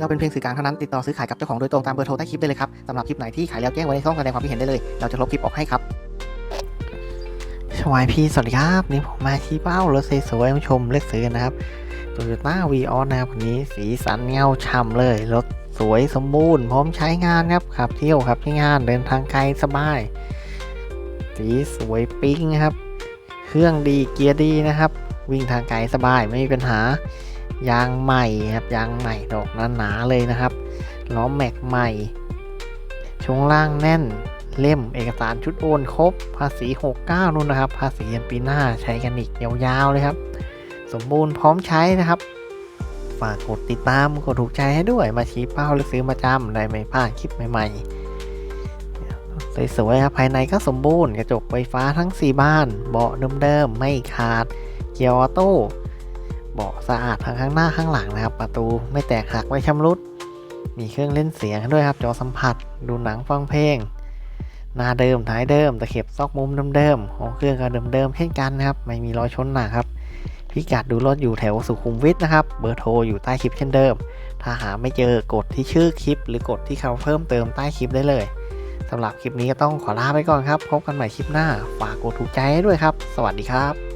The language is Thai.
เราเป็นเพียงสื่อกลางเท่านั้นติดต่อซื้อขายกับเจ้าของโดยตรงตามเบอร์โทรใต้คลิปได้เลยครับสำหรับคลิปไหนที่ขายแล้วแจ้งไว้ในช่องแสดงความคิดเห็นได้เลย เราจะลบคลิปออกให้ครับสวัสดีพี่สวัสดีครับนี่ผมมาที่เป้ารถสวยๆมาชมเลือกซื้อนะครับโตโยต้าวีออสนะครับวันนี้สีสันเงาฉ่ำเลยรถสวยสมบูรณ์พร้อมใช้งานครับขับเที่ยวขับใช้งานเดินทางไกลสบาย สีสวยปิ๊งครับ เครื่องดีเกียร์ดีนะครับ วิ่งทางไกลสบายไม่มีปัญหา ยางใหม่ครับยางใหม่ดอกหนาๆเลยนะครับล้อแม็กใหม่ช่วงล่างแน่นเล่มเอกสารชุดโอนครบ ภาษี 69นู่นนะครับ ภาษียันปีหน้าใช้กันอีกยาวๆเลยครับ สมบูรณ์พร้อมใช้นะครับ ฝากกดติดตามกดถูกใจให้ด้วยมาชี้เป้าหรือซื้อมาจำได้ไม่พลาดคลิปใหม่ๆสวยๆครับภายในก็สมบูรณ์กระจกไฟฟ้าทั้ง 4 บ้าน เบาะเดิมๆไม่ขาด เกียร์ออโต้ เบาะสะอาดทั้งข้างหน้าข้างหลังนะครับ ประตูไม่แตกหักไม่ชำรุด มีเครื่องเล่นเสียงด้วยครับ จอสัมผัส ดูหนังฟังเพลง หน้าเดิมท้ายเดิมตะเข็บซอกมุมเดิมๆของเครื่องก็เดิมๆเช่นกันนะครับ ไม่มีรอยชนหนักครับพิกัดดูรถอยู่แถวสุขุมวิทนะครับ เบอร์โทรอยู่ใต้คลิปเช่นเดิม ถ้าหาไม่เจอกดที่ชื่อคลิป หรือกดที่คำเพิ่มเติมใต้คลิปได้เลยสำหรับคลิปนี้ก็ต้องขอลาไปก่อนครับ พบกันใหม่คลิปหน้า ฝากกดถูกใจด้วยครับ สวัสดีครับ